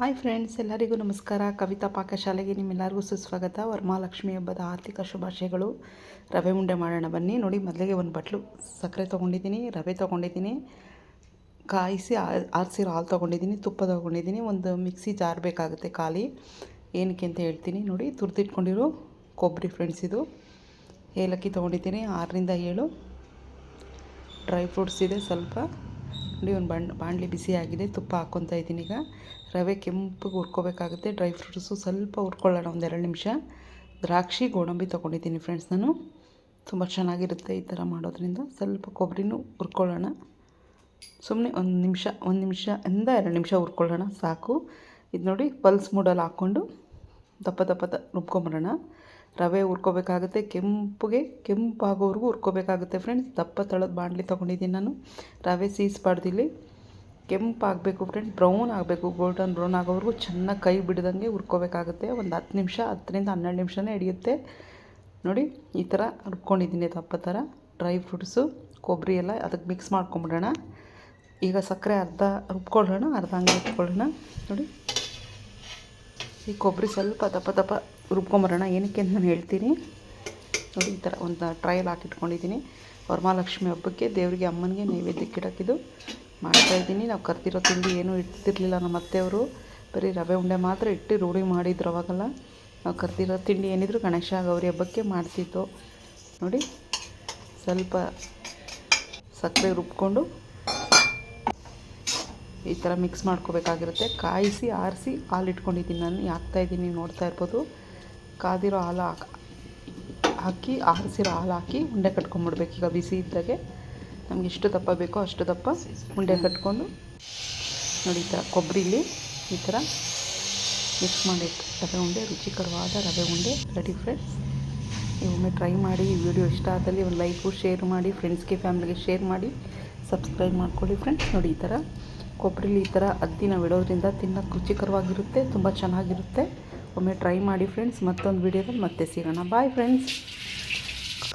Hi friends, ಎಲ್ಲರಿಗೂ ನಮಸ್ಕಾರ. ಕವಿತಾ ಪಾಕಶಾಲೆಗೆ ನಿಮ್ಮೆಲ್ಲರಿಗೂ ಸುಸ್ವಾಗತ. ವರಮಹಾಲಕ್ಷ್ಮಿ ಹಬ್ಬದ ಆರ್ಥಿಕ ಶುಭಾಶಯಗಳು. ರವೆ ಉಂಡೆ ಮಾಡೋಣ ಬನ್ನಿ. ನೋಡಿ, ಮೊದಲಿಗೆ ಒಂದು ಬಟ್ಲು ಸಕ್ಕರೆ ತೊಗೊಂಡಿದ್ದೀನಿ, ರವೆ ತೊಗೊಂಡಿದ್ದೀನಿ. ಕಾಯಿಸಿ ಆರಿಸಿರೋ ಹಾಲು ತೊಗೊಂಡಿದ್ದೀನಿ, ತುಪ್ಪ ತೊಗೊಂಡಿದ್ದೀನಿ. ಒಂದು ಮಿಕ್ಸಿ ಜಾರ್ ಬೇಕಾಗುತ್ತೆ ಖಾಲಿ. ಏನಕ್ಕೆ ಅಂತ ಹೇಳ್ತೀನಿ. ನೋಡಿ, ತುರಿದಿಟ್ಕೊಂಡಿರೋ ಕೊಬ್ಬರಿ ಫ್ರೆಂಡ್ಸ್ ಇದು. ಏಲಕ್ಕಿ ತೊಗೊಂಡಿದ್ದೀನಿ, ಆರರಿಂದ ಏಳು. ಡ್ರೈ ಫ್ರೂಟ್ಸ್ ಇದೆ ಸ್ವಲ್ಪ. ನೋಡಿ, ಒಂದು ಬಾಣ್, ಬಾಣಲಿ ಬಿಸಿಯಾಗಿದೆ ತುಪ್ಪ ಹಾಕ್ಕೊತಾ ಇದ್ದೀನಿ ಈಗ. ರವೆ ಕೆಂಪಗೆ ಹುರ್ಕೋಬೇಕಾಗುತ್ತೆ, ಡ್ರೈ ಫ್ರೂಟ್ಸು ಸ್ವಲ್ಪ ಹುರ್ಕೊಳ್ಳೋಣ ಎರಡು ನಿಮಿಷ. ದ್ರಾಕ್ಷಿ, ಗೋಡಂಬಿ ತೊಗೊಂಡಿದ್ದೀನಿ ಫ್ರೆಂಡ್ಸ್ ನಾನು. ತುಂಬ ಚೆನ್ನಾಗಿರುತ್ತೆ ಈ ಥರ ಮಾಡೋದ್ರಿಂದ. ಸ್ವಲ್ಪ ಕೊಬ್ಬರಿನೂ ಹುರ್ಕೊಳ್ಳೋಣ. ಸುಮ್ಮನೆ ಒಂದು ನಿಮಿಷ ಒಂದು ನಿಮಿಷ ಇಂದ ಎರಡು ನಿಮಿಷ ಹುರ್ಕೊಳ್ಳೋಣ, ಸಾಕು. ಇದು ನೋಡಿ ಪಲ್ಸ್ ಮೂಡಲ್ಲಿ ಹಾಕ್ಕೊಂಡು ದಪ್ಪ ದಪ್ಪ ರುಬ್ಕೊಂಬಿಡೋಣ ರುಬ್ಕೊಂಬರೋಣ. ರವೆ ಹುರ್ಕೋಬೇಕಾಗುತ್ತೆ, ಕೆಂಪುಗೆ ಕೆಂಪಾಗೋವರೆಗೂ ಹುರ್ಕೋಬೇಕಾಗುತ್ತೆ ಫ್ರೆಂಡ್ಸ್ ದಪ್ಪ ತಳದ ಬಾಣಲಿ ತೊಗೊಂಡಿದ್ದೀನಿ ನಾನು. ರವೆ ಸೀಸ್ಬಾರ್ದು ಇಲ್ಲಿ ಕೆಂಪಾಗಬೇಕು ಫ್ರೆಂಡ್ಸ್ ಬ್ರೌನ್ ಆಗಬೇಕು ಗೋಲ್ಡನ್ ಬ್ರೌನ್ ಆಗೋವರೆಗೂ ಚೆನ್ನಾಗಿ ಕೈ ಬಿಡ್ದಂಗೆ ಹುರ್ಕೋಬೇಕಾಗುತ್ತೆ. ಒಂದು ಹತ್ತು ನಿಮಿಷ, ಹತ್ತರಿಂದ ಹನ್ನೆರಡು ನಿಮಿಷನೇ ಹಿಡಿಯುತ್ತೆ. ನೋಡಿ, ಈ ಥರ ರುಬ್ಕೊಂಡಿದ್ದೀನಿ ದಪ್ಪ ಥರ ಡ್ರೈ ಫ್ರೂಟ್ಸು ಕೊಬ್ಬರಿ ಎಲ್ಲ ಅದಕ್ಕೆ ಮಿಕ್ಸ್ ಮಾಡ್ಕೊಂಬಿಡೋಣ. ಈಗ ಸಕ್ಕರೆ ಅರ್ಧ ರುಬ್ಕೊಳ್ಳೋಣ, ಅರ್ಧ ಹಂಗೆ ರುಬ್ಕೊಳ್ಳೋಣ. ನೋಡಿ. ಈ ಕೊಬ್ಬರಿ ಸ್ವಲ್ಪ ದಪ್ಪ ದಪ್ಪ ರುಬ್ಕೊಂಬರೋಣ. ಏನಕ್ಕೆ ಅಂತ ನಾನು ಹೇಳ್ತೀನಿ. ನೋಡಿ, ಈ ಥರ ಒಂದು ಟ್ರಯಲ್ ಹಾಕಿಟ್ಕೊಂಡಿದ್ದೀನಿ. ವರಮಹಾಲಕ್ಷ್ಮಿ ಹಬ್ಬಕ್ಕೆ ದೇವರಿಗೆ ಅಮ್ಮನಿಗೆ ನೈವೇದ್ಯಕ್ಕೆ ಇಡೋಕ್ಕಿದು ಮಾಡ್ತಾಯಿದ್ದೀನಿ ನಾವು ಕರ್ತಿರೋ ತಿಂಡಿ ಏನೂ ಇಡ್ತಿರ್ಲಿಲ್ಲ ನಮ್ಮ ಅತ್ತೆಯವರು. ಬರೀ ರವೆ ಉಂಡೆ ಮಾತ್ರ ಇಟ್ಟು ರೂಢಿ ಮಾಡಿದ್ರು ಅವಾಗೆಲ್ಲ. ನಾವು ಕರ್ತಿರೋ ತಿಂಡಿ ಏನಿದ್ರು ಗಣೇಶ ಗೌರಿ ಹಬ್ಬಕ್ಕೆ ಮಾಡ್ತಿತ್ತು. ನೋಡಿ, ಸ್ವಲ್ಪ ಸಕ್ಕರೆ ರುಬ್ಕೊಂಡು ಈ ಥರ ಮಿಕ್ಸ್ ಮಾಡ್ಕೋಬೇಕಾಗಿರುತ್ತೆ. ಕಾಯಿಸಿ, ಆರಿಸಿ ಹಾಲು ಇಟ್ಕೊಂಡಿದ್ದೀನಿ ನಾನು. ಹಾಕ್ತಾಯಿದ್ದೀನಿ ನೋಡ್ತಾ ಇರ್ಬೋದು. ಕಾದಿರೋ ಹಾಲು ಹಾಕಿ ಹಾಕಿ, ಆರಿಸಿರೋ ಹಾಲು ಹಾಕಿ ಉಂಡೆ ಕಟ್ಕೊಂಬಿಡ್ಬೇಕು. ಈಗ ಬಿಸಿ ಇದ್ದಾಗೆ ನಮ್ಗೆ ಎಷ್ಟು ದಪ್ಪ ಬೇಕೋ ಅಷ್ಟು ದಪ್ಪ ಉಂಡೆ ಕಟ್ಕೊಂಡು ನೋಡಿ ಈ ಥರ ಕೊಬ್ಬರಿಲಿ ಈ ಥರ ಮಿಕ್ಸ್ ಮಾಡಿ ರವೆ ಉಂಡೆ, ರುಚಿಕರವಾದ ರವೆ ಉಂಡೆ ರೆಡಿ ಫ್ರೆಂಡ್ಸ್ ನೀವು ಒಮ್ಮೆ ಟ್ರೈ ಮಾಡಿ ವಿಡಿಯೋ ಇಷ್ಟ ಆದಲ್ಲಿ ಒಂದು ಲೈಕು ಶೇರ್ ಮಾಡಿ ಫ್ರೆಂಡ್ಸ್ಗೆ ಫ್ಯಾಮ್ಲಿಗೆ ಶೇರ್ ಮಾಡಿ ಸಬ್ಸ್ಕ್ರೈಬ್ ಮಾಡ್ಕೊಳ್ಳಿ ಫ್ರೆಂಡ್ಸ್ ನೋಡಿ ಈ ಥರ ಕೊಬ್ಬರಿಲಿ ಈ ಥರ ಅದ್ದಿನ ಬಿಡೋದ್ರಿಂದ ತಿನ್ನೋಕ್ಕೆ ರುಚಿಕರವಾಗಿರುತ್ತೆ, ತುಂಬ ಚೆನ್ನಾಗಿರುತ್ತೆ. ಒಮ್ಮೆ ಟ್ರೈ ಮಾಡಿ ಫ್ರೆಂಡ್ಸ್ ಮತ್ತೊಂದು ವಿಡಿಯೋದಲ್ಲಿ ಮತ್ತೆ ಸಿಗೋಣ. Bye friends